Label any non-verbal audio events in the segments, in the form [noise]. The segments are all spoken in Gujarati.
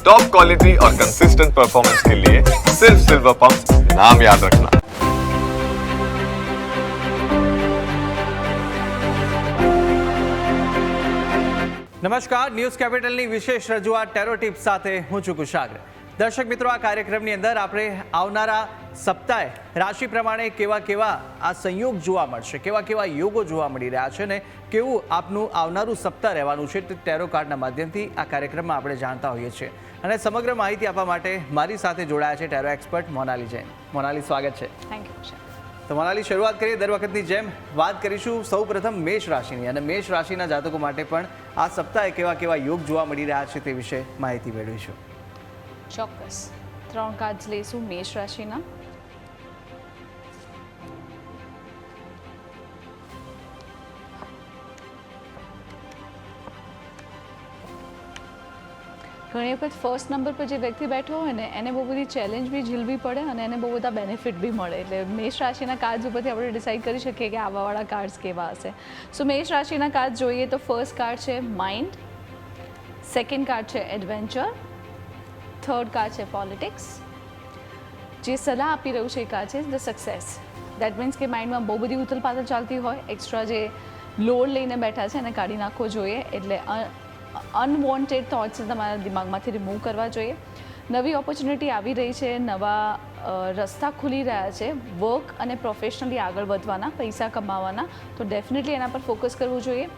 टॉप क्वालिटी और कंसिस्टेंट परफॉर्मेंस के लिए सिर्फ सिल्वर पंप नाम याद रखना નમસ્કાર ન્યૂઝ કેપિટલની વિશેષ રજૂઆત ટેરો ટિપ્સ સાથે હું છું કુશાગ્ર દર્શક મિત્રો આ કાર્યક્રમની અંદર આપણે આવનારા સપ્તાહે રાશિ પ્રમાણે કેવા કેવા આ સંયોગ જોવા મળશે કેવા કેવા યોગો જોવા મળી રહ્યા છે ને કેવું આપનું આવનારું સપ્તાહ રહેવાનું છે તે ટેરો કાર્ડના માધ્યમથી આ કાર્યક્રમમાં આપણે જાણતા હોઈએ છીએ અને સમગ્ર માહિતી આપવા માટે મારી સાથે જોડાયા છે ટેરો એક્સપર્ટ મોનાલી જૈન. મોનાલી સ્વાગત છે. થેન્ક યુ તો મોનાલી શરૂઆત કરીએ દર વખતની જેમ વાત કરીશું સૌ પ્રથમ મેષ રાશિની અને મેષ રાશિના જાતકો માટે પણ આ સપ્તાહે કેવા કેવા યોગ જોવા મળી રહ્યા છે તે વિશે માહિતી મેળવીશું. ચોક્કસ. ત્રણ કાર્ડ્સ લઈશું મેષ રાશિના. ઘણી વખત ફર્સ્ટ નંબર પર જે વ્યક્તિ બેઠો હોય ને, એને બહુ બધી ચેલેન્જ બી ઝીલવી પડે અને એને બહુ બધા બેનિફિટ બી મળે. એટલે મેષ રાશિના કાર્ડ્સ ઉપરથી આપણે ડિસાઇડ કરી શકીએ કે આવાવાળા કાર્ડ્સ કેવા હશે. સો મેષ રાશિના કાર્ડ જોઈએ તો ફર્સ્ટ કાર્ડ છે માઇન્ડ સેકન્ડ કાર્ડ છે એડવેન્ચર થર્ડ કાર્ડ છે પોલિટિક્સ જે સલાહ આપી રહ્યું છે એ કાર્ડ છે ધ સક્સેસ દેટ મીન્સ કે માઇન્ડમાં બહુ બધી ઉથલપાથલ ચાલતી હોય એક્સ્ટ્રા જે લોડ લઈને બેઠા છે એને કાઢી નાખવો જોઈએ. એટલે અનવોન્ટેડ થોટ્સ તમારા દિમાગમાંથી રિમૂવ કરવા જોઈએ. નવી ઓપોર્ચ્યુનિટી આવી રહી છે, નવા રસ્તા ખુલી રહ્યા છે વર્ક અને પ્રોફેશનલી આગળ વધવાના, પૈસા કમાવાના, તો ડેફિનેટલી એના પર ફોકસ કરવું જોઈએ.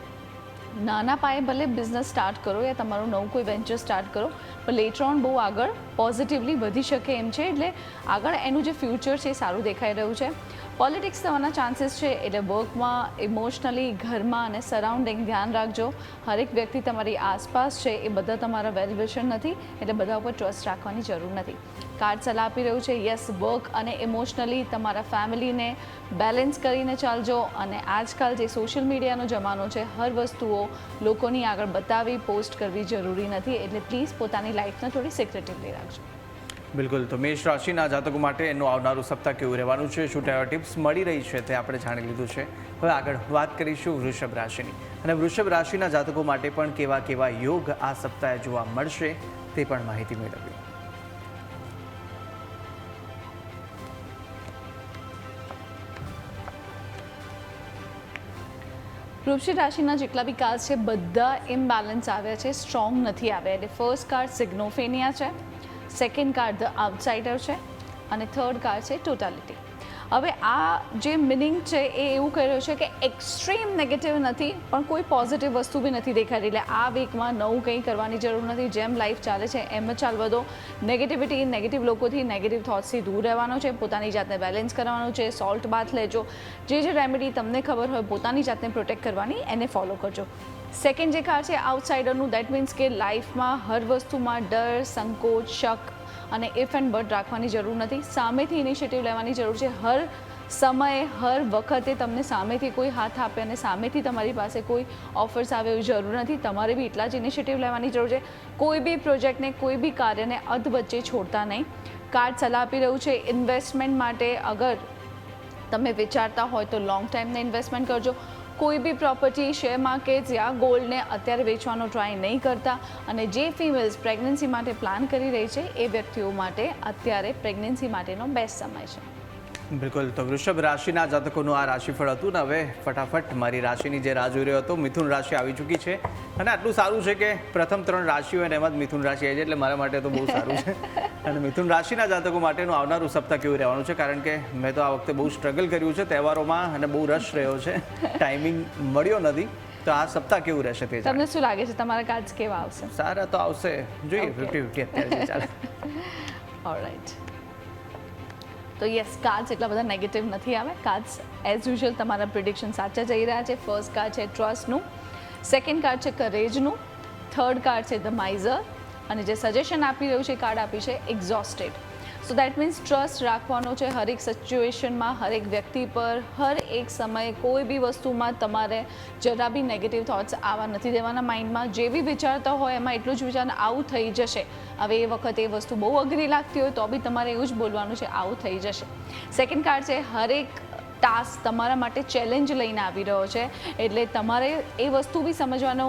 નાના પાયે ભલે બિઝનેસ સ્ટાર્ટ કરો યા તમારું નવું કોઈ વેન્ચર સ્ટાર્ટ કરો, પણ લેટર ઓન બહુ આગળ પોઝિટિવલી વધી શકે એમ છે, એટલે આગળ એનું જે ફ્યુચર છે એ સારું દેખાઈ રહ્યું છે. પોલિટિક્સ થવાના ચાન્સીસ છે, એટલે વર્કમાં ઇમોશનલી ઘરમાં અને સરાઉન્ડિંગ ધ્યાન રાખજો. હરેક વ્યક્તિ તમારી આસપાસ છે, એ બધા તમારા વેલ્યુએશન નથી, એટલે બધા ઉપર ટ્રસ્ટ રાખવાની જરૂર નથી. કાર્ડ સલાહ આપી રહ્યું છે યસ વર્ક અને ઇમોશનલી તમારા ફેમિલીને બેલેન્સ કરીને ચાલજો. અને આજકાલ જે સોશિયલ મીડિયાનો જમાનો છે, હર વસ્તુઓ લોકોની આગળ બતાવી પોસ્ટ કરવી જરૂરી નથી, એટલે પ્લીઝ પોતાની લાઈફને થોડી સિક્રેટિવલી રાખજો. બિલકુલ. તો મેષ રાશિના જાતકો માટે એનું આવનારું સપ્તાહ કેવું રહેવાનું છે? શું ટેવા ટિપ્સ મળી રહી છે તે આપણે જાણી લીધું છે. હવે આગળ વાત કરીશું વૃષભ રાશિની. અને વૃષભ રાશિના જાતકો માટે પણ કેવા કેવા યોગ આ સપ્તાહે જોવા મળશે તે પણ માહિતી મેળવીએ. વૃક્ષિક રાશિના જેટલા બી કાર્ડ છે, બધા ઇમ્બેલેન્સ આવ્યા છે સ્ટ્રોંગ નથી આવ્યા. એટલે ફર્સ્ટ કાર્ડ સિગ્નોફેનિયા છે. સેકન્ડ કાર્ડ ધ આઉટસાઇડર છે અને થર્ડ કાર્ડ છે ટોટાલિટી. હવે આ જે મિનિંગ છે એ એવું કહી રહ્યું છે કે એક્સ્ટ્રીમ નેગેટિવ નથી, પણ કોઈ પોઝિટિવ વસ્તુ બી નથી દેખાતી. એટલે આ વીકમાં નવું કંઈ કરવાની જરૂર નથી. જેમ લાઈફ ચાલે છે, એમ જ ચાલવા દો. નેગેટિવિટી નેગેટિવ લોકોથી નેગેટિવ થોટ્સથી દૂર રહેવાનો છે, પોતાની જાતને બેલેન્સ કરવાનું છે સોલ્ટ બાથ લેજો. જે જે રેમેડી તમને ખબર હોય, પોતાની જાતને પ્રોટેક્ટ કરવાની, એને ફોલો કરજો. સેકન્ડ જે કાર છે આઉટસાઇડરનું દેટ મીન્સ કે લાઈફમાં હર વસ્તુમાં ડર, સંકોચ, શક અને ઇફ એન્ડ બટ રાખવાની જરૂર નથી. સામેથી ઇનિશિયેટિવ લેવાની જરૂર છે. હર સમયે, હર વખતે તમને સામેથી કોઈ હાથ આપે અને સામેથી તમારી પાસે કોઈ ઓફર્સ આવે એવી જરૂર નથી. તમારે બી એટલા જ ઇનિશિયેટિવ લેવાની જરૂર છે. કોઈ બી પ્રોજેક્ટને કોઈ બી કાર્યને અધ વચ્ચે છોડતા નહીં. કાર્ડ સલાહ આપી રહ્યું છે. ઇન્વેસ્ટમેન્ટ માટે અગર તમે વિચારતા હોય તો લોંગ ટાઈમને ઇન્વેસ્ટમેન્ટ કરજો. કોઈ બી પ્રોપર્ટી શેર માર્કેટ યા ગોલ્ડને અત્યારે વેચવાનો ટ્રાય નહીં કરતા અને જે ફિમેલ્સ પ્રેગ્નન્સી માટે પ્લાન કરી રહી છે, એ વ્યક્તિઓ માટે અત્યારે પ્રેગ્નન્સી માટેનો બેસ્ટ સમય છે. બિલકુલ. તો વૃષભ રાશિના જાતકોનું આ રાશિફળ હતું ને હવે ફટાફટ મારી રાશિની જે રાહ જોઈ રહ્યો હતો, મિથુન રાશિ આવી ચૂકી છે. અને આટલું સારું છે કે પ્રથમ ત્રણ રાશિઓ અને એમાં જ મિથુન રાશિ આવી છે એટલે મારા માટે તો બહુ સારું છે. અને મિથુન રાશિના જાતકો માટેનું આવનારું સપ્તાહ કેવું રહેવાનું છે? કારણ કે મેં તો આ વખતે બહુ સ્ટ્રગલ કર્યું છે તહેવારોમાં અને બહુ રશ રહ્યો છે. [laughs] ટાઈમિંગ મળ્યો નથી. તો આ સપ્તાહ કેવું રહેશે તે તમને શું લાગે છે? તમારા કાર્ડ કેવા આવશે? સારા તો આવશે. જોઈએ. ફિફ્ટી ફિફ્ટી અત્યારે ચાલે. [laughs] ઓલરાઈટ તો યસ કાર્ડ્સ એટલા બધા નેગેટિવ નથી આવે. કાર્ડ્સ એઝ યુઝ્યુઅલ તમારા પ્રિડિક્શન સાચા જઈ રહ્યા છે. ફર્સ્ટ કાર્ડ છે ટ્રસ્ટનું સેકન્ડ કાર્ડ છે કરેજનું થર્ડ કાર્ડ છે ધ માઇઝર અને જે સજેશન આપી રહ્યું છે કાર્ડ આપી છે exhausted so that means trust રાખવાનો છે હરેક સિચ્યુએશનમાં હરેક વ્યક્તિ પર, હર એક સમયે કોઈ બી વસ્તુમાં તમારે જરા બી નેગેટિવ થોટ્સ આવવા નથી દેવાના માઇન્ડમાં જે બી વિચારતા હોય, એમાં એટલું જ વિચાર આવું થઈ જશે. હવે એ વખતે એ વસ્તુ બહુ અઘરી લાગતી હોય, તો બી તમારે એવું જ બોલવાનું છે, આવું થઈ જશે. સેકન્ડ કાર્ડ છે, હરેક ટાસ્ક તમારા માટે ચેલેન્જ લઈને આવી રહ્યો છે. એટલે તમારે એ વસ્તુ બી સમજવાનો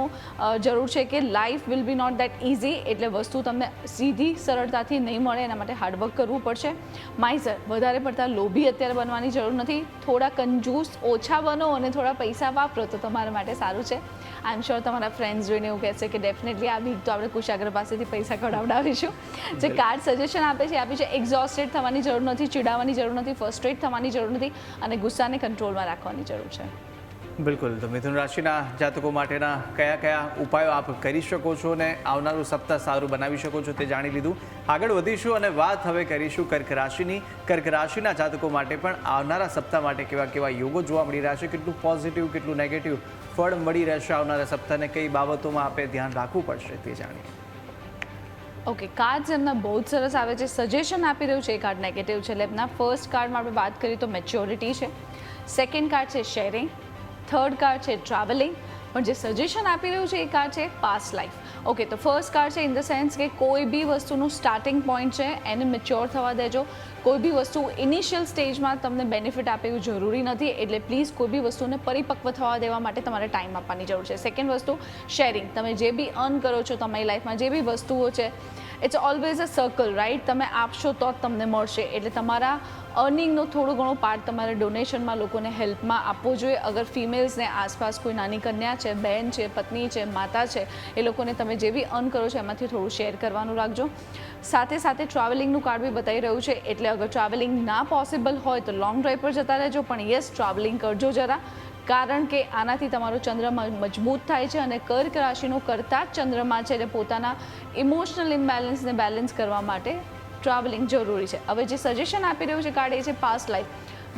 જરૂર છે કે life will be not that easy એટલે વસ્તુ તમને સીધી સરળતાથી નહીં મળે, એના માટે હાર્ડવર્ક કરવું પડશે. માઇઝર વધારે પડતા લોભી અત્યારે બનવાની જરૂર નથી. થોડા કંજૂસ ઓછા બનો અને થોડા પૈસા વાપરો તો તમારા માટે સારું છે. આઈ એમ શ્યોર તમારા ફ્રેન્ડ્સ જોઈને એવું કહેશે કે ડેફિનેટલી આ વીક તો આપણે કુશાગર પાસેથી પૈસા કઢાવડાવીશું. જે કાર્ડ સજેશન આપે છે આપી છે એક્ઝોસ્ટેડ થવાની જરૂર નથી ચીડાવવાની જરૂર નથી ફર્સ્ટ્રેટ થવાની જરૂર નથી અને ગુસ્સાને કંટ્રોલમાં રાખવાની જરૂર છે. બિલકુલ. તો મિથુન રાશિના જાતકો માટેના કયા કયા ઉપાયો આપ કરી શકો છો અને આવનારું સપ્તાહ સારું બનાવી શકો છો તે જાણી લીધું. આગળ વધીશું અને વાત હવે કરીશું કર્ક રાશિની. કર્ક રાશિના જાતકો માટે પણ આવનારા સપ્તાહ માટે કેવા કેવા યોગો જોવા મળી રહ્યા છે, કેટલું પોઝિટિવ કેટલું નેગેટિવ ફળ મળી રહેશે આવનારા સપ્તાહને, કઈ બાબતોમાં આપે ધ્યાન રાખવું પડશે તે જાણીએ. ઓકે કાર્ડ્સ એમના બહુ જ સરસ આવે છે. સજેશન આપી રહ્યું છે એ કાર્ડ નેગેટિવ છે. એટલે એમના ફર્સ્ટ કાર્ડમાં આપણે વાત કરીએ તો મેચ્યોરિટી છે. સેકન્ડ કાર્ડ છે શેરિંગ થર્ડ કાર્ડ છે ટ્રાવેલિંગ પણ જે સજેશન આપી રહ્યું છે એ કાર્ડ છે પાસ્ટ લાઈફ ઓકે તો ફર્સ્ટ કાર્ડ છે ઇન ધ સેન્સ કે કોઈ બી વસ્તુનું સ્ટાર્ટિંગ પોઈન્ટ છે, એને મેચ્યોર થવા દેજો. કોઈ બી વસ્તુ ઇનિશિયલ સ્ટેજમાં તમને બેનિફિટ આપે એવું જરૂરી નથી, એટલે પ્લીઝ કોઈ બી વસ્તુને પરિપક્વ થવા દેવા માટે તમારે ટાઈમ આપવાની જરૂર છે. સેકન્ડ વસ્તુ શેરિંગ તમે જે બી અર્ન કરો છો તમારી લાઈફમાં જે બી વસ્તુઓ છે it's always a circle right તમે આપશો તો જ તમને મળશે. એટલે તમારા અર્નિંગનો થોડો ઘણો પાર્ટ તમારે ડોનેશનમાં લોકોને હેલ્પમાં આપવો જોઈએ. અગર ફિમેલ્સને આસપાસ કોઈ નાની કન્યા છે બહેન છે, પત્ની છે, માતા છે, એ લોકોને તમે જે બી અર્ન કરો છો એમાંથી થોડું શેર કરવાનું રાખજો. સાથે સાથે ટ્રાવેલિંગનું કાર્ડ બી બતાવી રહ્યું છે. એટલે અગર ટ્રાવેલિંગ ના પોસિબલ હોય તો લોંગ ડ્રાઈવ પર જતા રહેજો. પણ યસ ટ્રાવેલિંગ કરજો જરા. કારણ કે આનાથી તમારો ચંદ્રમા મજબૂત થાય છે અને કર્ક રાશિનો કરતા જ ચંદ્રમા છે એટલે પોતાના ઇમોશનલ ઇમ્બેલેન્સને બેલેન્સ કરવા માટે ટ્રાવેલિંગ જરૂરી છે. હવે જે સજેશન આપી રહ્યું છે કાર્ડ, એ છે પાસ્ટ લાઈફ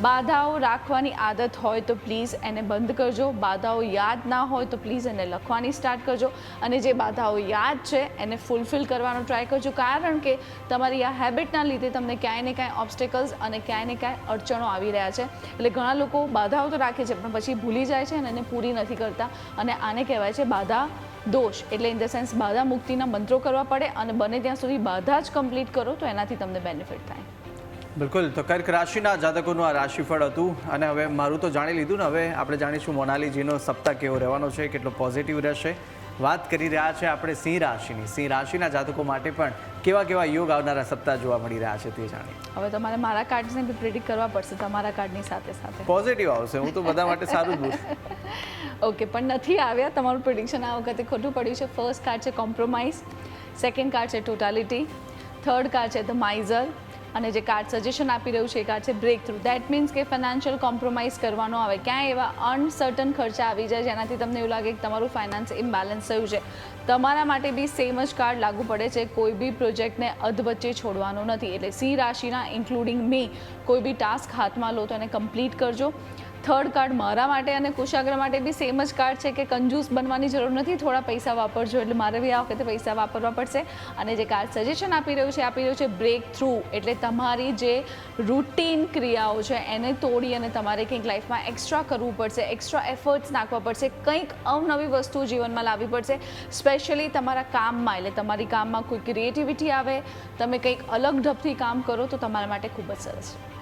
બાધાઓ રાખવાની આદત હોય તો પ્લીઝ એને બંધ કરજો. બાધાઓ યાદ ના હોય તો પ્લીઝ એને લખવાની સ્ટાર્ટ કરજો. અને જે બાધાઓ યાદ છે, એને ફૂલફિલ કરવાનો ટ્રાય કરજો. કારણ કે તમારી આ હેબિટના લીધે તમને ક્યાંય ને ક્યાંય ઓબ્સ્ટેકલ્સ અને ક્યાંય ને ક્યાંય અડચણો આવી રહ્યા છે. એટલે ઘણા લોકો બાધાઓ તો રાખે છે, પણ પછી ભૂલી જાય છે અને એને પૂરી નથી કરતા. અને આને કહેવાય છે બાધા દોષ. એટલે ઇન ધ સેન્સ બાધા મુક્તિના મંત્રો કરવા પડે અને બને ત્યાં સુધી બાધા જ કમ્પ્લીટ કરો તો એનાથી તમને બેનિફિટ થાય. બિલકુલ. તો કર્ક રાશિના જાતકોનું આ રાશિફળ હતું અને હવે મારું તો જાણી લીધું ને હવે આપણે જાણીશું મોનાલીજીનો સપ્તાહ કેવો રહેવાનો છે કેટલો પોઝિટિવ રહેશે. વાત કરી રહ્યા છે આપણે સિંહ રાશિની. સિંહ રાશિના જાતકો માટે પણ કેવા કેવા યોગ આવનારા સપ્તાહ જોવા મળી રહ્યા છે તે જાણીએ. હવે તમારે મારા કાર્ડ્સને બી પ્રિડિક્ટ કરવા પડશે તમારા કાર્ડની સાથે સાથે. પોઝિટિવ આવશે. હું તો બધા માટે સારું જ ઓકે [laughs] પણ નથી આવ્યા. તમારું પ્રિડિક્શન આ વખતે ખોટું પડ્યું છે. ફર્સ્ટ કાર્ડ છે કોમ્પ્રોમાઇઝ સેકન્ડ કાર્ડ છે ટોટાલિટી થર્ડ કાર્ડ છે ધ માઇઝર અને જે કાર્ડ સજેશન આપી રહ્યું છે એ કાર્ડ છે બ્રેક થ્રુ દેટ મીન્સ કે ફાઇનાન્શિયલ કોમ્પ્રોમાઇઝ કરવાનો આવે. ક્યાંય એવા અનસર્ટન ખર્ચા આવી જાય જેનાથી તમને એવું લાગે કે તમારું ફાઇનાન્સ ઇમ્બેલેન્સ થયું છે. તમારા માટે બી સેમ જ કાર્ડ લાગુ પડે છે. કોઈ બી પ્રોજેક્ટને અધવચ્ચે છોડવાનો નથી. એટલે સિંહ રાશિના ઇન્ક્લુડિંગ મી કોઈ બી ટાસ્ક હાથમાં લો તો એને કમ્પ્લીટ કરજો. થર્ડ કાર્ડ મારા માટે અને કુશાગ્ર માટે બી સેમ જ કાર્ડ છે કે કંજૂસ બનવાની જરૂર નથી. થોડા પૈસા વાપરજો, એટલે મારે બી આ વખતે પૈસા વાપરવા પડશે. અને જે કાર્ડ સજેશન આપી રહ્યું છે, આપી રહ્યું છે બ્રેક થ્રુ એટલે તમારી જે રૂટીન ક્રિયાઓ છે, એને તોડી અને તમારે કંઈક લાઈફમાં એક્સ્ટ્રા કરવું પડશે એક્સ્ટ્રા એફર્ટ્સ નાખવા પડશે, કંઈક અવનવી વસ્તુ જીવનમાં લાવવી પડશે. સ્પેશિયલી તમારા કામમાં, એટલે તમારી કામમાં કોઈ ક્રિએટિવિટી આવે, તમે કંઈક અલગ ઢબથી કામ કરો, તો તમારા માટે ખૂબ જ સરસ. છે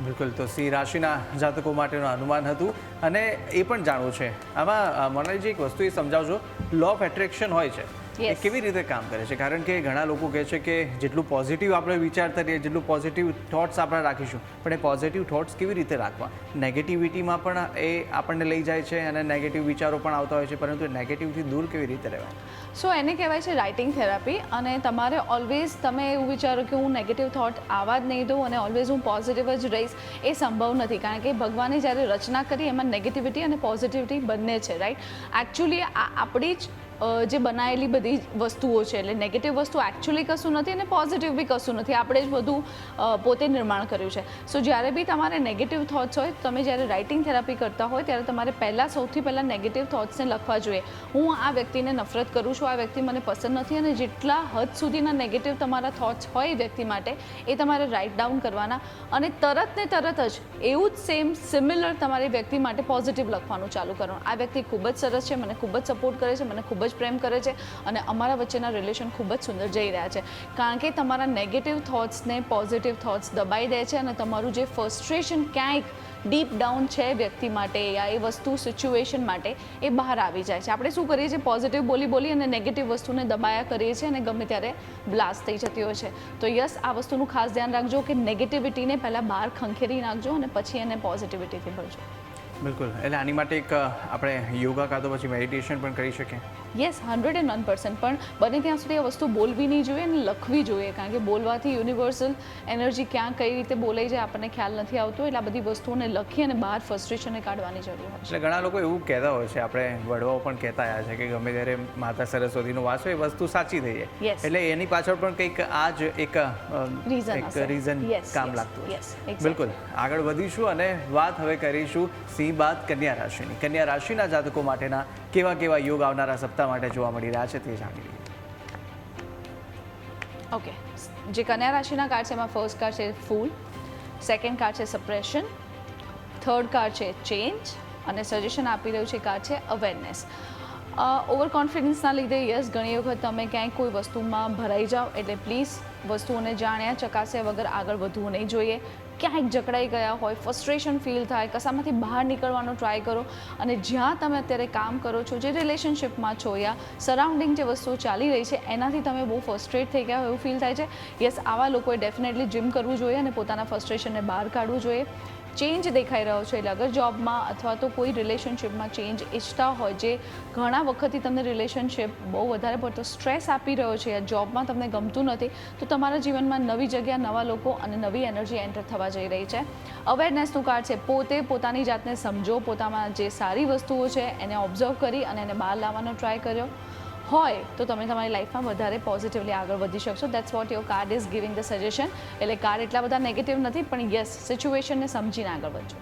બિલકુલ. તો સિંહ રાશિના જાતકો માટેનું અનુમાન હતું અને એ પણ જાણવું છે. આમાં મનાલીજી એક વસ્તુ એ સમજાવજો. લો ઓફ એટ્રેક્શન હોય છે. એ કેવી રીતે કામ કરે છે? કારણ કે ઘણા લોકો કહે છે કે જેટલું પોઝિટિવ આપણે વિચારતા રહીએ જેટલું પોઝિટિવ થોટ્સ આપણે રાખીશું પણ એ પોઝિટિવ થોટ્સ કેવી રીતે રાખવા? નેગેટિવિટીમાં પણ એ આપણને લઈ જાય છે અને નેગેટિવ વિચારો પણ આવતા હોય છે પરંતુ નેગેટિવથી દૂર કેવી રીતે રહેવાય સો એને કહેવાય છે રાઇટિંગ થેરાપી અને તમારે ઓલવેઝ તમે એવું વિચારો કે હું નેગેટિવ થોટ આવવા જ નહીં દઉં અને ઓલવેઝ હું પોઝિટિવ જ રહીશ એ સંભવ નથી. કારણ કે ભગવાને જ્યારે રચના કરી એમાં નેગેટિવિટી અને પોઝિટિવિટી બંને છે રાઈટ એકચ્યુઅલી આપણી જ જે બનાવેલી બધી વસ્તુઓ છે, એટલે નેગેટિવ વસ્તુ એકચ્યુઅલી કશું નથી અને પોઝિટિવ બી કશું નથી. આપણે જ બધું પોતે નિર્માણ કર્યું છે. સો જ્યારે બી તમારે નેગેટિવ થોટ્સ હોય, તમે જ્યારે રાઇટિંગ થેરાપી કરતા હોય, ત્યારે તમારે પહેલાં સૌથી પહેલાં નેગેટિવ થોટ્સને લખવા જોઈએ. હું આ વ્યક્તિને નફરત કરું છું, આ વ્યક્તિ મને પસંદ નથી અને જેટલા હદ સુધીના નેગેટિવ તમારા થોટ્સ હોય વ્યક્તિ માટે, એ તમારે રાઇટ ડાઉન કરવાના. અને તરત ને તરત જ એવું જ સેમ સિમિલર તમારી વ્યક્તિ માટે પોઝિટિવ લખવાનું ચાલુ કરવાનું. આ વ્યક્તિ ખૂબ જ સરસ છે, મને ખૂબ જ સપોર્ટ કરે છે, મને ખૂબ જ પ્રેમ કરે છે અને અમારા વચ્ચેના રિલેશન ખૂબ જ સુંદર જઈ રહ્યા છે. કારણ કે તમારા નેગેટિવ થોટ્સને પોઝિટિવ થોટ્સ દબાઈ દે છે અને તમારું જે ફ્રસ્ટ્રેશન ક્યાંક ડીપ ડાઉન છે વ્યક્તિ માટે યા એ વસ્તુ સિચ્યુએશન માટે એ બહાર આવી જાય છે. આપણે શું કરીએ છીએ? પોઝિટિવ બોલી બોલી અને નેગેટિવ વસ્તુને દબાયા કરીએ છીએ અને ગમે ત્યારે બ્લાસ્ટ થઈ જતી હોય છે. તો યસ આ વસ્તુનું ખાસ ધ્યાન રાખજો કે નેગેટિવિટીને પહેલાં બહાર ખંખેરી નાખજો અને પછી એને પોઝિટિવિટીથી ભરજો. બિલકુલ. એટલે આની માટે એક આપણે યોગા કાં તો પછી મેડિટેશન પણ કરી શકીએ. Yes hundred and one percent પણ બને ત્યાં સુધી આ વસ્તુ બોલવી નહીં જોઈએ અને લખવી જોઈએ કારણ કે બોલવાથી યુનિવર્સલ એનર્જી ક્યાં કઈ રીતે બોલાઈ જાય આપણને ખ્યાલ નથી આવતો. એટલે આ બધી વસ્તુઓને લખી અને બહાર ફ્રસ્ટ્રેશનને કાઢવાની જરૂર હોય એટલે ઘણા લોકો એવું કહેતા હોય છે આપણે વડવાઓ પણ કહેતા આવ્યા છે કે ગમે ત્યારે માતા સરસ્વતીનું વાંચો એ વસ્તુ સાચી થઈ જાય. એટલે એની પાછળ પણ કંઈક આ જ એક રીઝન કામ લાગતું હોય. બિલકુલ. આગળ વધીશું અને વાત હવે કરીશું સિંહ બાદ કન્યા રાશિની. કન્યા રાશિના જાતકો માટેના કેવા કેવા યોગ આવનારા સપ્તાહ માટે જોવા મળી રહ્યા છે તે જાણી લઈએ. ઓકે જે કન્યા રાશિના કાર્ડ છે, એમાં ફર્સ્ટ કાર્ડ છે ફૂલ સેકન્ડ કાર્ડ છે સપ્રેશન થર્ડ કાર્ડ છે ચેન્જ અને સજેશન આપી રહ્યું છે કાર્ડ છે અવેરનેસ ઓવર કોન્ફિડન્સના લીધે યસ ઘણી વખત તમે ક્યાંય કોઈ વસ્તુમાં ભરાઈ જાઓ, એટલે પ્લીઝ વસ્તુઓને જાણ્યા, ચકાસ્યા વગર આગળ વધવું નહીં જોઈએ. ક્યાંક જકડાઈ ગયા હોય ફ્રસ્ટ્રેશન ફીલ થાય, કશામાંથી બહાર નીકળવાનો ટ્રાય કરો અને જ્યાં તમે અત્યારે કામ કરો છો, જે રિલેશનશિપમાં છો યા સરાઉન્ડિંગ જે વસ્તુઓ ચાલી રહી છે, એનાથી તમે બહુ ફ્રસ્ટ્રેટ થઈ ગયા હોય એવું ફીલ થાય છે. યસ આવા લોકોએ ડેફિનેટલી જિમ કરવું જોઈએ અને પોતાના ફ્રસ્ટ્રેશનને બહાર કાઢવું જોઈએ. ચેન્જ દેખાઈ રહ્યો છે. એટલે અગર જોબમાં અથવા તો કોઈ રિલેશનશિપમાં ચેન્જ ઈચ્છતા હોય, જે ઘણા વખતથી તમને રિલેશનશિપ બહુ વધારે પડતો સ્ટ્રેસ આપી રહ્યો છે, યા જોબમાં તમને ગમતું નથી, તો તમારા જીવનમાં નવી જગ્યા, નવા લોકો અને નવી એનર્જી એન્ટર થવા જઈ રહી છે. અવેરનેસનું કાર્ડ છે. પોતે પોતાની જાતને સમજો. પોતામાં જે સારી વસ્તુઓ છે, એને ઓબ્ઝર્વ કરી અને એને બહાર લાવવાનો ટ્રાય કર્યો. હોય, તો તમે તમારી લાઈફમાં વધારે પોઝિટિવલી આગળ વધી શકશો. That's what your card is giving the suggestion એટલે કાર્ડ એટલા બધા નેગેટિવ નથી, પણ યસ સિચ્યુએશનને સમજીને આગળ વધજો.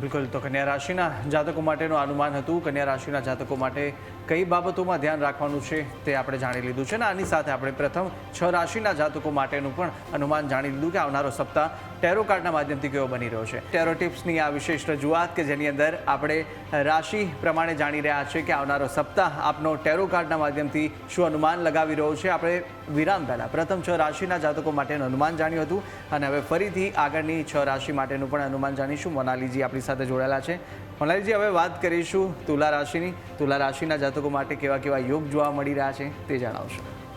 બિલકુલ, તો કન્યા રાશિના જાતકો માટેનું અનુમાન હતું. કન્યા રાશિના જાતકો માટે કઈ બાબતોમાં ધ્યાન રાખવાનું છે તે આપણે જાણી લીધું છે. ને આની સાથે આપણે પ્રથમ છ રાશિના જાતકો માટેનું પણ અનુમાન જાણી લીધું કે આવનારો સપ્તાહ ટેરો કાર્ડના માધ્યમથી કેવો બની રહ્યો છે? ટેરો ટિપ્સની આ વિશેષ રજૂઆત કે જેની અંદર આપણે રાશિ પ્રમાણે જાણી રહ્યા છીએ કે આવનારો સપ્તાહ આપનો ટેરો કાર્ડના માધ્યમથી શું અનુમાન લગાવી રહ્યો છે? આપણે વિરામ પહેલાં પ્રથમ છ રાશિના જાતકો માટેનું અનુમાન જાણ્યું હતું અને હવે ફરીથી આગળની છ રાશિ માટેનું પણ અનુમાન જાણીશું. મોનાલીજી આપણી સાથે જોડાયેલા છે. મોનાલીજી, હવે વાત કરીશું તુલા રાશિની. તુલા રાશિના જાતકો માટે કેવા કેવા યોગ જોવા મળી રહ્યા છે તે જણાવશો.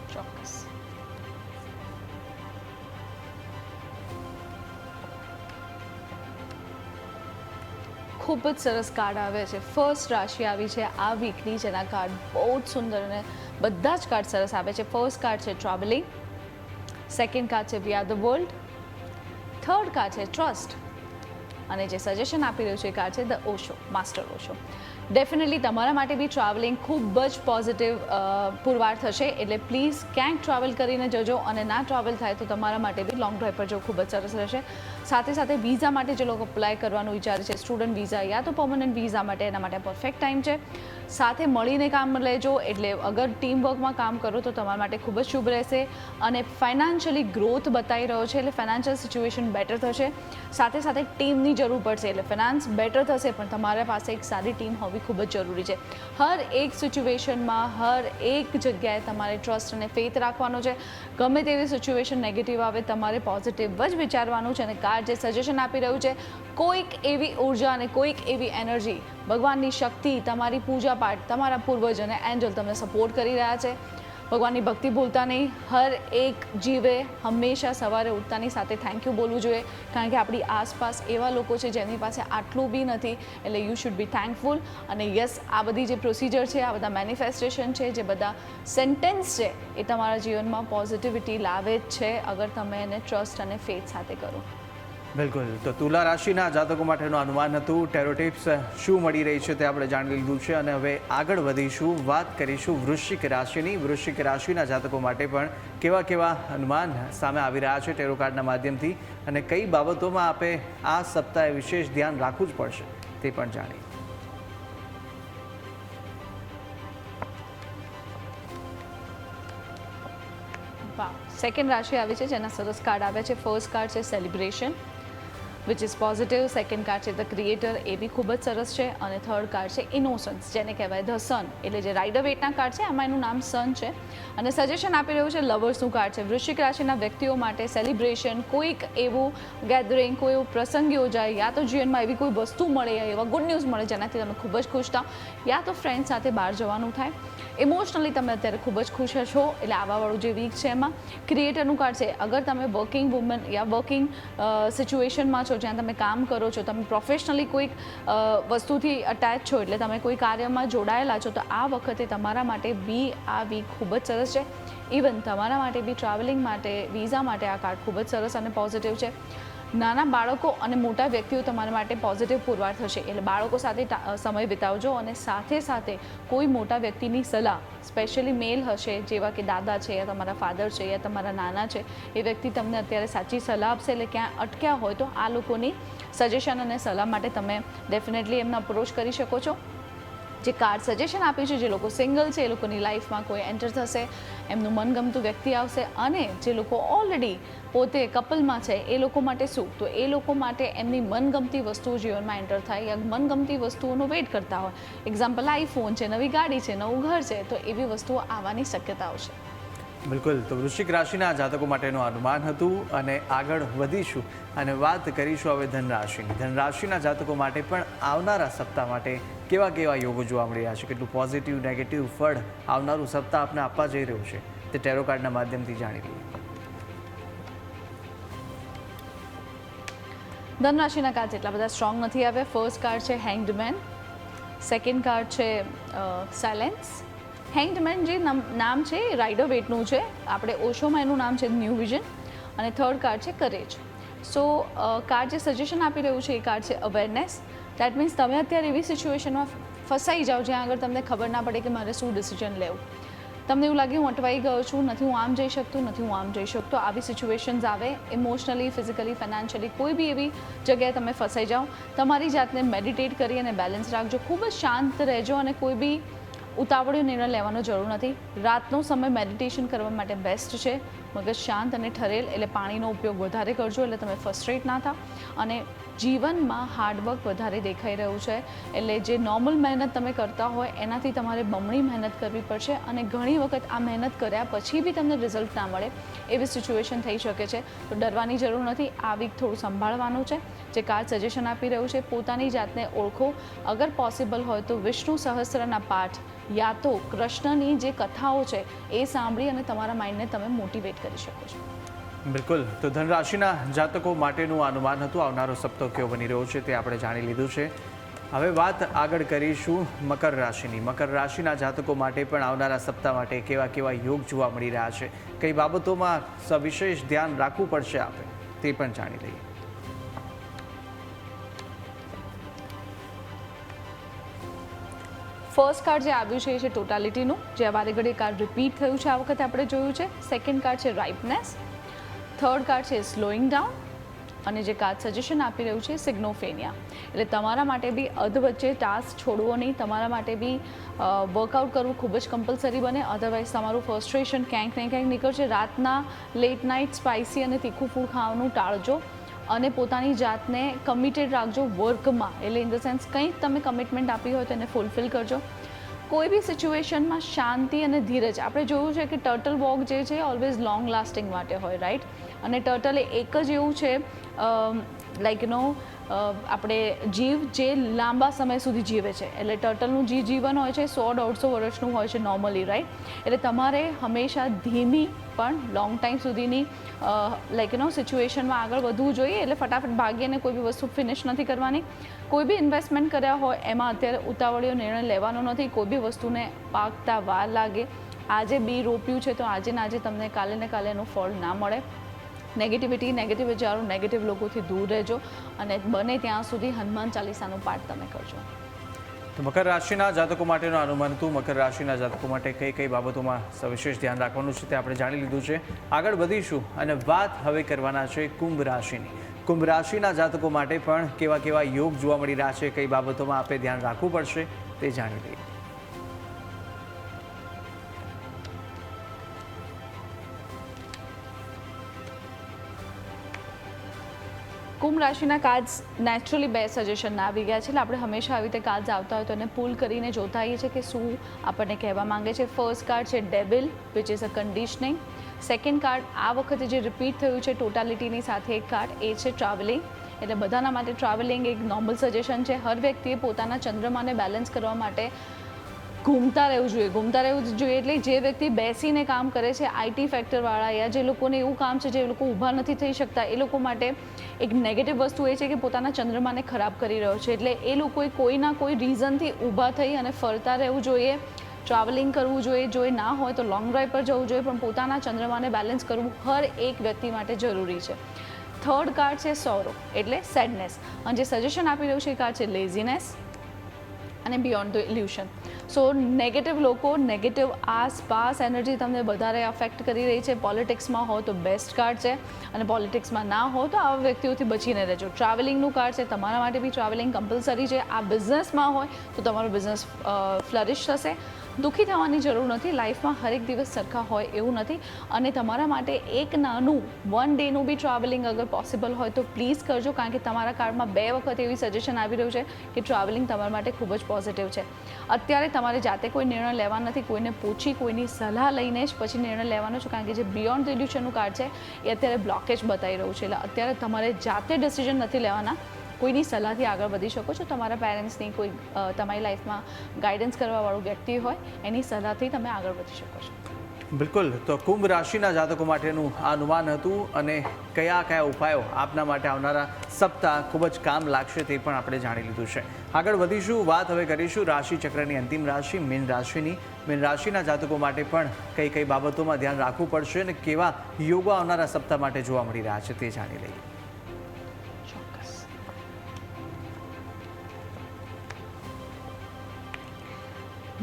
ખૂબ જ સરસ કાર્ડ આવે છે. ફર્સ્ટ રાશિ આવી છે આ વીકની જેના કાર્ડ બહુ જ સુંદર અને બધા જ કાર્ડ સરસ આવે છે. ફર્સ્ટ કાર્ડ છે ટ્રાવેલિંગ સેકન્ડ કાર્ડ છે we are the world third card છે ટ્રસ્ટ અને જે સજેશન આપી રહ્યું છે એ કાર્ડ છે the Osho master Osho definitely તમારા માટે બી ટ્રાવેલિંગ ખૂબ જ પોઝિટિવ પુરવાર થશે. એટલે પ્લીઝ ક્યાંક ટ્રાવેલ કરીને જજો અને ના ટ્રાવેલ થાય તો તમારા માટે બી લોંગ ડ્રાઈવ પર જવું ખૂબ જ સરસ રહેશે. સાથે સાથે વિઝા માટે જે લોકો અપ્લાય કરવાનું વિચારે છે સ્ટુડન્ટ વિઝા યા તો પરમનન્ટ વિઝા માટે એના માટે પરફેક્ટ ટાઈમ છે. સાથે મળીને કામ લેજો, એટલે અગર ટીમ વર્કમાં કામ કરો તો તમારા માટે ખૂબ જ શુભ રહેશે. અને ફાઇનાન્શિયલી ગ્રોથ બતાવી રહ્યો છે, એટલે ફાઇનાન્શિયલ સિચ્યુએશન બેટર થશે. સાથે સાથે ટીમની જરૂર પડશે, એટલે ફિનાન્સ બેટર થશે, પણ તમારા પાસે એક સારી ટીમ હોવી ખૂબ જ જરૂરી છે. હર એક સિચ્યુએશનમાં હર એક જગ્યાએ તમારે ટ્રસ્ટ અને ફેથ રાખવાનો છે. ગમે તેવી સિચ્યુએશન નેગેટિવ આવે, તમારે પોઝિટિવ જ વિચારવાનું છે અને કાર્ડ જે સજેશન આપી રહ્યું છે, કોઈક એવી ઊર્જા અને કોઈક એવી એનર્જી ભગવાનની શક્તિ, તમારી પૂજા પાઠ, તમારા પૂર્વજ અને એન્જલ તમને સપોર્ટ કરી રહ્યા છે. ભગવાનની ભક્તિ ભૂલતા નહીં, હર એક જીવે હંમેશા સવારે ઉઠતાની સાથે થેન્ક યુ બોલવું જોઈએ, કારણ કે આપણી આસપાસ એવા લોકો છે જેમની પાસે આટલું બી નથી, એટલે યુ શુડ બી થેન્કફુલ અને યસ આ બધી જે પ્રોસિજર છે, આ બધા મેનિફેસ્ટેશન છે, જે બધા સેન્ટેન્સ છે, એ તમારા જીવનમાં પોઝિટિવિટી લાવે જ છે, અગર તમે એને ટ્રસ્ટ અને ફેથ સાથે કરો. બિલકુલ. તો તુલા રાશિના જાતકો માટેનું અનુમાન હતું. ટેરો ટિપ્સ શું મળી રહી છે તે આપણે જાણી લીધું છે અને હવે આગળ વધીશું. વાત કરીશું વૃશ્ચિક રાશિની. વૃશ્ચિક રાશિના જાતકો માટે પણ કેવા કેવા અનુમાન સામે આવી રહ્યા છે ટેરો કાર્ડના માધ્યમથી અને કઈ બાબતોમાં આપે આ સપ્તાહે વિશેષ ધ્યાન રાખવું જ પડશે તે પણ જાણીએ. સેકન્ડ રાશિ આવી છે જેના સરસ કાર્ડ આવ્યા છે. ફર્સ્ટ કાર્ડ છે celebration which is positive second card છે ધ ક્રિએટર એ બી ખૂબ જ સરસ છે. અને થર્ડ કાર્ડ છે ઇનોસન્સ જેને કહેવાય ધ સન એટલે જે રાઇડર વેટના કાર્ડ છે એમાં એનું નામ સન છે. અને સજેશન આપી રહ્યું છે લવર્સનું કાર્ડ છે. વૃશ્ચિક રાશિના વ્યક્તિઓ માટે સેલિબ્રેશન કોઈક એવું ગેધરિંગ કોઈ એવો પ્રસંગ યોજાય, યા તો જીવનમાં એવી કોઈ વસ્તુ મળે, એવા ગુડ ન્યૂઝ મળે, જેનાથી તમે ખૂબ જ ખુશ થાવ. યા તો ફ્રેન્ડ સાથે બહાર જવાનું થાય. ઇમોશનલી તમે અત્યારે ખૂબ જ ખુશ છો એટલે આવાવાળું જે વીક છે એમાં. ક્રિએટરનું કાર્ડ છે, અગર તમે વર્કિંગ વુમન યા વર્કિંગ સિચ્યુએશનમાં છો, જ્યાં તમે કામ કરો છો, તમે પ્રોફેશનલી કોઈક વસ્તુથી અટેચ છો, એટલે તમે કોઈ કાર્યમાં જોડાયેલા છો, તો આ વખતે તમારા માટે બી આ વીક ખૂબ જ સરસ છે. ઇવન તમારા માટે બી ટ્રાવેલિંગ માટે વિઝા માટે આ કાર્ડ ખૂબ જ સરસ અને પોઝિટિવ છે. નાના બાળકો અને મોટા વ્યક્તિઓ તમારા માટે પોઝિટિવ પુરવાર થશે. એટલે બાળકો સાથે સમય વિતાવજો અને સાથે સાથે કોઈ મોટા વ્યક્તિની સલાહ સ્પેશિયલી મેલ હશે, જેવા કે દાદા છે યા તમારા ફાધર છે યા તમારા નાના છે, એ વ્યક્તિ તમને અત્યારે સાચી સલાહ આપશે. એટલે ક્યાં અટક્યા હોય તો આ લોકોની સજેશન અને સલાહ માટે તમે ડેફિનેટલી એમને અપ્રોચ કરી શકો છો. જે કાર્ડ સજેશન આપ્યું છે, જે લોકો સિંગલ છે, એ લોકોની લાઈફમાં કોઈ એન્ટર થશે, એમનું મનગમતું વ્યક્તિ આવશે અને જે લોકો ઓલરેડી પોતે કપલમાં છે, એ લોકો માટે શું? તો એ લોકો માટે એમની મનગમતી વસ્તુઓ જીવનમાં એન્ટર થાય. યા મનગમતી વસ્તુઓનો વેઇટ કરતા હોય. એક્ઝામ્પલ આઈફોન છે, નવી ગાડી છે, નવું ઘર છે, તો એવી વસ્તુઓ આવવાની શક્યતાઓ છે. બિલકુલ. તો વૃશ્ચિક રાશિના જાતકો માટેનું અનુમાન હતું અને આગળ વધીશું અને વાત કરીશું હવે ધનરાશિની. ધનરાશિના જાતકો માટે પણ આવનારા સપ્તાહ માટે કેવા કેવા યોગો જોવા મળી રહ્યા છે? કેટલું પોઝિટિવ નેગેટિવ ફળ આવનારું સપ્તાહ આપને આપવા જઈ રહ્યું છે? તે ટેરો કાર્ડના માધ્યમથી જાણી લઈએ. ધનરાશિના કાર્ડ જેટલા બધા સ્ટ્રોંગ નથી આવ્યા. ફર્સ્ટ કાર્ડ છે હેંગ્ડ મેન સેકન્ડ કાર્ડ છે સાયલેન્સ હેંગ્ડ મેન જે નામ છે એ રાઇડર વેટનું છે. આપણે ઓશોમાં એનું નામ છે ન્યૂ વિઝન અને થર્ડ કાર્ડ છે કરેજ સો કાર્ડ જે સજેશન આપી રહ્યું છે એ કાર્ડ છે અવેરનેસ દેટ મીન્સ તમે અત્યારે એવી સિચ્યુએશનમાં ફસાઈ જાઓ જ્યાં આગળ તમને ખબર ના પડે કે મારે શું ડિસિઝન લેવું. તમને એવું લાગે હું અટવાઈ ગયો છું, નથી હું આમ જઈ શકતો, નથી હું આમ જઈ શકતો, આવી સિચ્યુએશન્સ આવે ઇમોશનલી ફિઝિકલી ફાઇનાન્શિયલી કોઈ બી એવી જગ્યાએ તમે ફસાઈ જાઓ, તમારી જાતને મેડિટેટ કરી અને બેલેન્સ રાખજો. ખૂબ જ શાંત રહેજો અને કોઈ બી ઉતાવળ્યો નિર્ણય લેવાનો જરૂર નથી. રાતનો સમય મેડિટેશન કરવા માટે બેસ્ટ છે. મગજ શાંત અને ઠરેલ એટલે પાણીનો ઉપયોગ વધારે કરજો એટલે તમે ફ્રસ્ટ્રેટ ના થાવ. અને જીવનમાં હાર્ડવર્ક વધારે દેખાઈ રહ્યું છે. એટલે જે નોર્મલ મહેનત તમે કરતા હોય, એનાથી તમારે બમણી મહેનત કરવી પડશે અને ઘણી વખત આ મહેનત કર્યા પછી બી તમને રિઝલ્ટ ના મળે એવી સિચ્યુએશન થઈ શકે છે. તો ડરવાની જરૂર નથી. આ વીક થોડું સંભાળવાનું છે. જે કાર્ડ સજેશન આપી રહ્યું છે, પોતાની જાતને ઓળખો. અગર પોસિબલ હોય તો વિષ્ણુ સહસ્ત્રના પાઠ યા તો કૃષ્ણની જે કથાઓ છે એ સાંભળી અને તમારા માઇન્ડને તમે મોટિવેટ કરી શકો છો. બિલકુલ. તો ધનરાશિના જાતકો માટેનું અનુમાન હતું. આવનારો સપ્તાહ કેવો બની રહ્યો છે તે આપણે જાણી લીધું છે. હવે વાત આગળ કરીશું મકર રાશિની. મકર રાશિના જાતકો માટે પણ આવનારા સપ્તાહ માટે કેવા કેવા યોગ જોવા મળી રહ્યા છે. કઈ બાબતોમાં સવિશેષ ધ્યાન રાખવું પડશે આપણે તે પણ જાણી લઈએ. ફર્સ્ટ કાર્ડ જે આવ્યું છે એ છે ટોટાલિટીનું, જે વારે ઘડી કાર્ડ રિપીટ થયું છે, આ વખતે આપણે જોયું છે. સેકન્ડ કાર્ડ છે રાઇપનેસ થર્ડ કાર્ડ છે સ્લોઈંગ ડાઉન અને જે કાર્ડ સજેશન આપી રહ્યું છે સિગ્નોફેનિયા એટલે તમારા માટે બી અધ વચ્ચે ટાસ્ક છોડવો નહીં, તમારા માટે બી વર્કઆઉટ કરવું ખૂબ જ કમ્પલસરી બને. અધરવાઇઝ તમારું ફ્રસ્ટ્રેશન ક્યાંક ને ક્યાંક નીકળશે. રાતના લેટ નાઇટ સ્પાઇસી અને તીખું ફૂડ ખાવાનું ટાળજો. અને પોતાની જાતને કમિટેડ રાખજો વર્કમાં એટલે ઇન ધ સેન્સ કંઈક તમે કમિટમેન્ટ આપી હોય તો એને ફૂલફિલ કરજો. કોઈ બી સિચ્યુએશનમાં શાંતિ અને ધીરજ. આપણે જોયું છે કે ટર્ટલ વોક જે છે ઓલવેઝ લોંગ લાસ્ટિંગ માટે હોય રાઈટ અને ટર્ટલ એક જ એવું છે લાઈક નો આપણે જીવ જે લાંબા સમય સુધી જીવે છે. એટલે ટર્ટલનું જે જીવન હોય છે સો દોઢસો વર્ષનું હોય છે નોર્મલી રાઈટ એટલે તમારે હંમેશા ધીમી પણ લોંગ ટાઈમ સુધીની લાઈક નો સિચ્યુએશનમાં આગળ વધવું જોઈએ. એટલે ફટાફટ ભાગીને કોઈ બી વસ્તુ ફિનિશ નથી કરવાની. કોઈ બી ઇન્વેસ્ટમેન્ટ કર્યા હોય, એમાં અત્યારે ઉતાવળીઓ નિર્ણય લેવાનો નથી. કોઈ બી વસ્તુને પાકતા વાર લાગે. આજે બી રોપ્યું છે તો આજે ને આજે તમને કાલે ને કાલે એનું ફળ ના મળે. નેગેટિવિટી, નેગેટિવ વિચારો, નેગેટિવ લોકોથી દૂર રહેજો અને બને ત્યાં સુધી હનુમાન ચાલીસાનું પાઠ તમે કરજો. તો મકર રાશિના જાતકો માટેનું અનુમાન હતું. મકર રાશિના જાતકો માટે કઈ કઈ બાબતોમાં સવિશેષ ધ્યાન રાખવાનું છે તે આપણે જાણી લીધું છે. આગળ વધીશું અને વાત હવે કરવાના છે કુંભ રાશિની. કુંભ રાશિના જાતકો માટે પણ કેવા કેવા યોગ જોવા મળી રહ્યા છે, કઈ બાબતોમાં આપણે ધ્યાન રાખવું પડશે તે જાણી લઈએ. કુંભ રાશિના કાર્ડ્સ નેચરલી બે સજેશન આવી ગયા છે. એટલે આપણે હંમેશા આવી રીતે કાર્ડ્સ આવતા હોય તો એને પુલ કરીને જોતા હોઈએ છીએ કે શું આપણને કહેવા માંગે છે. ફર્સ્ટ કાર્ડ છે ડેબિલ which is a conditioning second card આ વખતે જે રિપીટ થયું છે ટોટાલિટીની સાથે એક કાર્ડ એ છે ટ્રાવેલિંગ એટલે બધાના માટે ટ્રાવેલિંગ એક નોર્મલ સજેશન છે. હર વ્યક્તિએ પોતાના ચંદ્રમાને બેલેન્સ કરવા માટે ઘૂમતા રહેવું જોઈએ. ઘૂમતા રહેવું જોઈએ એટલે જે વ્યક્તિ બેસીને કામ કરે છે આઈટી ફેક્ટરવાળા યા જે લોકોને એવું કામ છે જે લોકો ઊભા નથી થઈ શકતા, એ લોકો માટે એક નેગેટિવ વસ્તુ એ છે કે પોતાના ચંદ્રમાને ખરાબ કરી રહ્યો છે. એટલે એ લોકોએ કોઈના કોઈ રીઝનથી ઊભા થઈ અને ફરતા રહેવું જોઈએ ટ્રાવેલિંગ કરવું જોઈએ, જો એ ના હોય તો લોંગ ડ્રાઈવ પર જવું જોઈએ, પણ પોતાના ચંદ્રમાને બેલેન્સ કરવું હર એક વ્યક્તિ માટે જરૂરી છે. થર્ડ કાર્ડ છે સોરો એટલે સેડનેસ અને જે સજેશન આપી રહ્યું છે એ કાર્ડ છે લેઝીનેસ અને beyond the illusion so negative લોકો નેગેટિવ આસપાસ એનર્જી તમને વધારે અફેક્ટ કરી રહી છે. પોલિટિક્સમાં હો તો બેસ્ટ કાર્ડ છે અને પોલિટિક્સમાં ના હો તો આવા વ્યક્તિઓથી બચીને રહેજો. ટ્રાવેલિંગનું કાર્ડ છે, તમારા માટે બી ટ્રાવેલિંગ કમ્પલસરી છે. આ બિઝનેસમાં હોય તો તમારો બિઝનેસ ફ્લરિશ થશે. દુઃખી થવાની જરૂર નથી. લાઈફમાં હરેક દિવસ સરખા હોય એવું નથી. અને તમારા માટે એક નાનું વન ડેનું બી ટ્રાવેલિંગ અગર પોસિબલ હોય તો પ્લીઝ કરજો. કારણ કે તમારા કાર્ડમાં બે વખત એવી સજેશન આવી રહ્યું છે કે ટ્રાવેલિંગ તમારા માટે ખૂબ જ પોઝિટિવ છે. અત્યારે તમારે જાતે કોઈ નિર્ણય લેવાનો નથી, કોઈને પૂછી, કોઈની સલાહ લઈને જ પછી નિર્ણય લેવાનો છે, કારણ કે જે બિયોન્ડ ઇલ્યુશનનું કાર્ડ છે, એ અત્યારે બ્લોકેજ બતાવી રહ્યું છે. એટલે અત્યારે તમારે જાતે ડિસિઝન નથી લેવાના. કોઈની સલાહથી આગળ વધી શકો છો. તમારા પેરેન્ટ્સની કોઈ તમારી લાઈફમાં ગાઈડન્સ કરવાવાળું વ્યક્તિ હોય, એની સલાહથી તમે આગળ વધી શકો છો. બિલકુલ. તો કુંભ રાશિના જાતકો માટેનું આ અનુમાન હતું અને કયા કયા ઉપાયો આપના માટે આવનારા સપ્તાહ ખૂબ જ કામ લાગશે તે પણ આપણે જાણી લીધું છે. આગળ વધીશું, વાત હવે કરીશું રાશિ ચક્રની અંતિમ રાશિ, મીન રાશિની. મીન રાશિના જાતકો માટે પણ કઈ કઈ બાબતોમાં ધ્યાન રાખવું પડશે અને કેવા યોગો આવનારા સપ્તાહ માટે જોવા મળી રહ્યા છે તે જાણી લઈએ.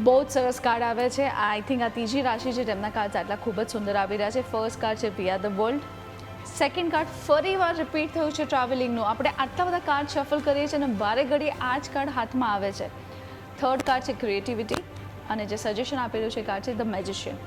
બહુ જ સરસ કાર્ડ આવે છે. આઈ થિંક આ ત્રીજી રાશિ છે તેમના કાર્ડ આટલા ખૂબ જ સુંદર આવી રહ્યા છે. ફર્સ્ટ કાર્ડ છે we the world second card ફરી વાર રિપીટ થયું છે ટ્રાવેલિંગનું આપણે આટલા બધા કાર્ડ શફલ કરીએ છીએ અને વારે ઘડીએ આ જ કાર્ડ હાથમાં આવે છે. થર્ડ કાર્ડ છે ક્રિએટિવિટી અને જે સજેશન આપેલું છે કાર્ડ છે ધ મેજિશિયન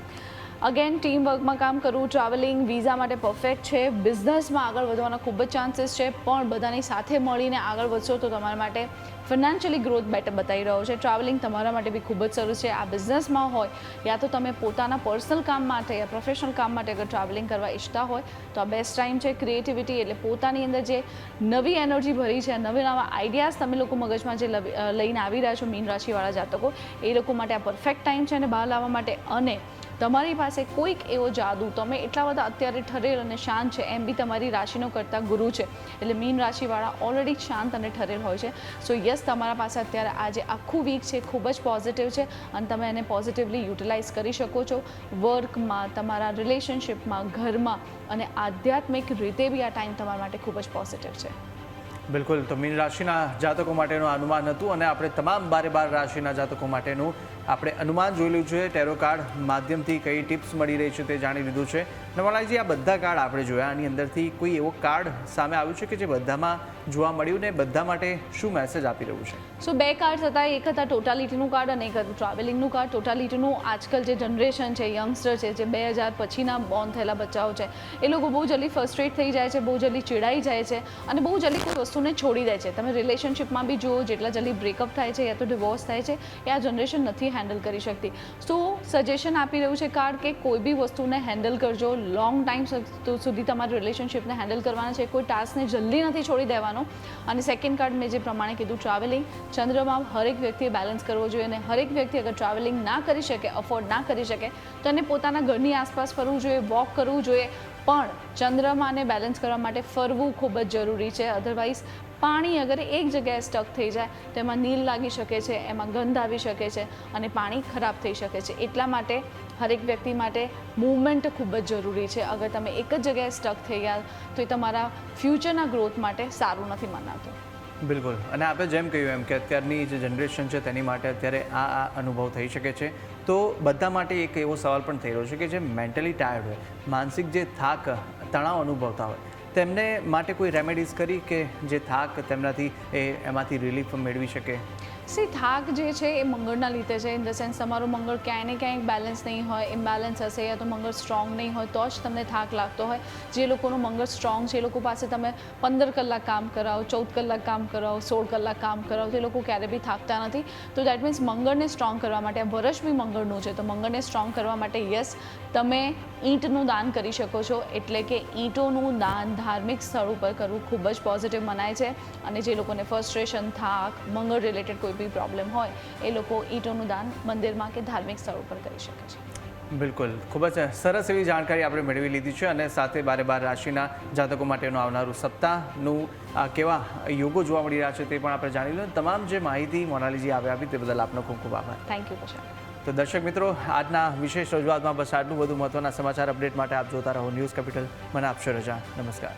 અગેન ટીમ વર્કમાં કામ કરવું ટ્રાવેલિંગ વિઝા માટે પરફેક્ટ છે. બિઝનેસમાં આગળ વધવાના ખૂબ જ ચાન્સીસ છે, પણ બધાની સાથે મળીને આગળ વધશો તો તમારા માટે ફિનાન્શિયલી ગ્રોથ બેટર બતાવી રહ્યો છે. ટ્રાવેલિંગ તમારા માટે બી ખૂબ જ સરસ છે. આ બિઝનેસમાં હોય, યા તો તમે પોતાના પર્સનલ કામ માટે યા પ્રોફેશનલ કામ માટે અગર ટ્રાવેલિંગ કરવા ઈચ્છતા હોય, તો આ બેસ્ટ ટાઈમ છે ક્રિએટિવિટી એટલે પોતાની અંદર જે નવી એનર્જી ભરી છે, નવા નવા આઈડિયાઝ તમે લોકો મગજમાં જે લઈને આવી રહ્યા છો, મીન રાશિવાળા જાતકો, એ લોકો માટે આ પરફેક્ટ ટાઈમ છે અને બહાર લાવવા માટે અને તમારી પાસે કોઈક એવો જાદુ. તમે એટલા બધા અત્યારે ઠરેલ અને શાંત છે, એમ બી તમારી રાશિનો કરતાં ગુરુ છે. એટલે મીન રાશિવાળા ઓલરેડી શાંત અને ઠરેલ હોય છે. સો યસ તમારા પાસે અત્યારે આજે આખું વીક છે, ખૂબ જ પોઝિટિવ છે અને તમે એને પોઝિટિવલી યુટિલાઇઝ કરી શકો છો. વર્કમાં તમારા રિલેશનશિપમાં ઘરમાં અને આધ્યાત્મિક રીતે બી આ ટાઈમ તમારા માટે ખૂબ જ પોઝિટિવ છે. બિલકુલ. તો મીન રાશિના જાતકો માટેનું અનુમાન હતું અને આપણે તમામ બારે બાર રાશિના જાતકો માટેનું આપણે અનુમાન જોઈ લીધું છે ટેરો કાર્ડ માધ્યમથી કઈ ટિપ્સ મળી રહી છે તે જાણી લીધું છે. નવાલાજી આ બધા કાર્ડ આપણે જોયા. આની અંદરથી કોઈ એવો કાર્ડ સામે આવ્યું છે કે જે બધામાં જોવા મળ્યું ને બધા માટે શું મેસેજ આપી રહ્યું છે? સો બે કાર્ડ્સ હતા. એક હતા ટોટાલિટીનું કાર્ડ અને એક હતું ટ્રાવેલિંગનું કાર્ડ ટોટાલિટીનું આજકાલ જે જનરેશન છે યંગસ્ટર છે, જે બે હજાર પછીના બોર્ન થયેલા બચ્ચાઓ છે, એ લોકો બહુ જલ્દી ફર્સ્ટ્રેટ થઈ જાય છે, બહુ જલ્દી ચીડાઈ જાય છે અને બહુ જલ્દી કોઈ વસ્તુને છોડી દે છે. તમે રિલેશનશિપમાં બી જુઓ, જેટલા જલ્દી બ્રેકઅપ થાય છે, યા તો ડિવોર્સ થાય છે એ આ જનરેશન નથી હેન્ડલ કરી શકતી. સો સજેશન આપી રહ્યું છે કાર્ડ કે કોઈ બી વસ્તુને હેન્ડલ કરજો. લોંગ ટાઈમ સુધી તમારે રિલેશનશિપને હેન્ડલ કરવાના છે. કોઈ ટાસ્કને જલ્દી નથી છોડી દેવાનો. અને સેકન્ડ કાર્ડ મેં જે પ્રમાણે કીધું ટ્રાવેલિંગ ચંદ્રમાં હરેક વ્યક્તિએ બેલેન્સ કરવો જોઈએ અને હરેક વ્યક્તિ અગર ટ્રાવેલિંગ ના કરી શકે અફોર્ડ ના કરી શકે, તો એને પોતાના ઘરની આસપાસ ફરવું જોઈએ વોક કરવું જોઈએ. પણ ચંદ્રમાને બેલેન્સ કરવા માટે ફરવું ખૂબ જ જરૂરી છે. અધરવાઇઝ પાણી અગર એક જગ્યાએ સ્ટક થઈ જાય તો એમાં નીલ લાગી શકે છે, એમાં ગંધ આવી શકે છે અને પાણી ખરાબ થઈ શકે છે. એટલા માટે હરેક વ્યક્તિ માટે મૂવમેન્ટ ખૂબ જ જરૂરી છે. અગર તમે એક જ જગ્યાએ સ્ટક થઈ ગયા તો એ તમારા ફ્યુચરના ગ્રોથ માટે સારું નથી મનાતું. બિલકુલ. અને આપણે જેમ કહ્યું એમ કે અત્યારની જે જનરેશન છે તેની માટે અત્યારે આ આ અનુભવ થઈ શકે છે. તો બધા માટે એક એવો સવાલ પણ થઈ રહ્યો છે કે જે મેન્ટલી ટાયર્ડ હોય, માનસિક જે થાક, તણાવ અનુભવતા હોય તેમને માટે કોઈ રેમેડીઝ કરી કે જે થાક તેમનાથી એ એમાંથી રિલીફ મેળવી શકે? સી થાક જે છે એ મંગળના લીધે છે ઇન ધ સેન્સ તમારું મંગળ ક્યાંય ને ક્યાંય બેલેન્સ નહીં હોય ઇમ્બેલેન્સ હશે યા તો મંગળ સ્ટ્રોંગ નહીં હોય, તો જ તમને થાક લાગતો હોય. જે લોકોનું મંગળ સ્ટ્રોંગ છે, એ લોકો પાસે તમે પંદર કલાક કામ કરાવો, ચૌદ કલાક કામ કરાવો, સોળ કલાક કામ કરાવો, તો લોકો ક્યારે બી થાકતા નથી. તો દેટ મીન્સ મંગળને સ્ટ્રોંગ કરવા માટે, આ વર્ષ બી મંગળનું છે, તો મંગળને સ્ટ્રોંગ કરવા માટે યસ તમે ઈંટનું દાન કરી શકો છો. એટલે કે ઈંટોનું દાન ધાર્મિક સ્થળ ઉપર કરવું ખૂબ જ પોઝિટિવ મનાય છે. અને જે લોકોને ફ્રસ્ટ્રેશન થાક, મંગળ રિલેટેડ કોઈ બી પ્રોબ્લેમ હોય એ લોકો ઈંટોનું દાન મંદિરમાં કે ધાર્મિક સ્થળ ઉપર કરી શકે છે. બિલકુલ. ખૂબ જ સરસ એવી જાણકારી આપણે મેળવી લીધી છે અને સાથે બારે બાર રાશિના જાતકો માટેનું આવનારું સપ્તાહનું કેવા યોગો જોવા મળી રહ્યા છે તે પણ આપણે જાણી લો તમામ જે માહિતી મોનાલીજી આવે આપી તે બદલ આપનો ખૂબ ખૂબ આભાર. થેન્ક યુ તો દર્શક મિત્રો આજના વિશેષ રજૂઆતમાં બસ આટલું. બધું મહત્વના સમાચાર અપડેટ માટે આપ જોતા રહો ન્યૂઝ કેપિટલ. મને આપશો રજા. નમસ્કાર.